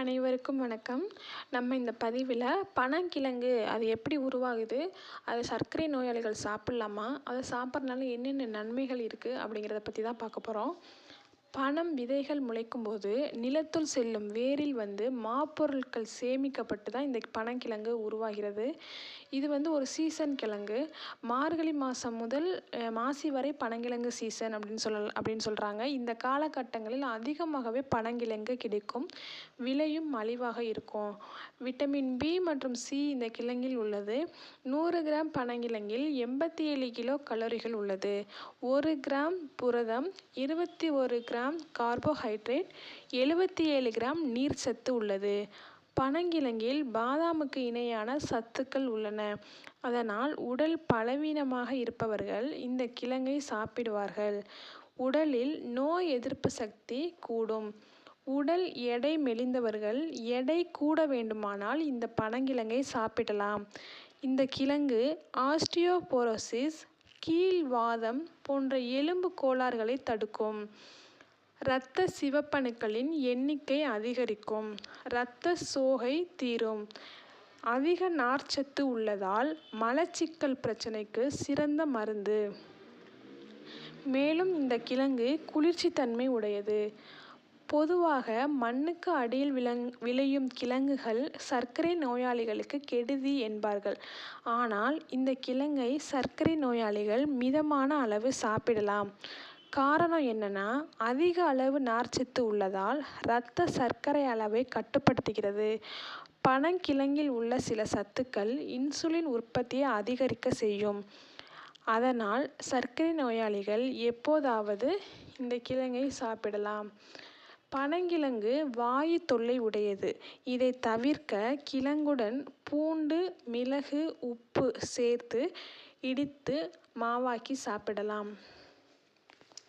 அனைவருக்கும் வணக்கம். நம்ம இந்த பதிவில் பனங்கிழங்கு அது எப்படி உருவாகுது அது சர்க்கரை நோயாளிகள் சாப்பிட்லாமா அதை சாப்பிட்றனால என்னென்ன நன்மைகள் இருக்குது அப்படிங்கிறத பற்றி தான் பார்க்க போகிறோம் பனம் விதைகள் முளைக்கும் போது நிலத்துள் செல்லும் வேரில் வந்து மாப்பொருட்கள் சேமிக்கப்பட்டு தான் இந்த பனங்கிழங்கு உருவாகிறது. இது வந்து ஒரு சீசன் கிழங்கு. மார்கழி மாதம் முதல் மாசி வரை பனங்கிழங்கு சீசன் அப்படின்னு சொல்ல அப்படின்னு சொல்கிறாங்க இந்த காலகட்டங்களில் அதிகமாகவே பனங்கிழங்கு கிடைக்கும். விலையும் மலிவாக இருக்கும். விட்டமின் பி மற்றும் சி இந்த கிழங்கில் உள்ளது. நூறு கிராம் பனங்கிழங்கில் எண்பத்தி ஏழு கிலோ கலோரிகள் உள்ளது. ஒரு கிராம் புரதம் இருபத்தி ஒரு கிராம் கார்போஹைட்ரேட் எழுபத்தி ஏழு கிராம் நீர் சத்து உள்ளது. பனங்கிழங்கில் பாதாமுக்கு இணையான சத்துக்கள் உள்ளன. அதனால் உடல் பலவீனமாக இருப்பவர்கள் இந்த கிழங்கை சாப்பிடுவார்கள். உடலில் நோய் எதிர்ப்பு சக்தி கூடும். உடல் எடை மெலிந்தவர்கள் எடை கூட வேண்டுமானால் இந்த பனங்கிழங்கை சாப்பிடலாம். இந்த கிழங்கு ஆஸ்டியோபோரோசிஸ் கீழ்வாதம் போன்ற எலும்பு கோளாறுகளை தடுக்கும். இரத்த சிவப்பணுக்களின் எண்ணிக்கை அதிகரிக்கும். இரத்த சோகை தீரும். அதிக நார்ச்சத்து உள்ளதால் மலச்சிக்கல் பிரச்சனைக்கு சிறந்த மருந்து. மேலும் இந்த கிழங்கு குளிர்ச்சித்தன்மை உடையது. பொதுவாக மண்ணுக்கு அடியில் விளங் விளையும் கிழங்குகள் சர்க்கரை நோயாளிகளுக்கு கெடுதி என்பார்கள். ஆனால் இந்த கிழங்கை சர்க்கரை நோயாளிகள் மிதமான அளவு சாப்பிடலாம். காரணம் என்னென்னா அதிக அளவு நார்ச்சத்து உள்ளதால் இரத்த சர்க்கரை அளவை கட்டுப்படுத்துகிறது. பனங்கிழங்கில் உள்ள சில சத்துக்கள் இன்சுலின் உற்பத்தியை அதிகரிக்க செய்யும். அதனால் சர்க்கரை நோயாளிகள் எப்போதாவது இந்த கிழங்கை சாப்பிடலாம். பனங்கிழங்கு வாயு தொல்லை உடையது. இதை தவிர்க்க கிழங்குடன் பூண்டு மிளகு உப்பு சேர்த்து இடித்து மாவாக்கி சாப்பிடலாம்.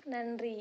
நன்றி.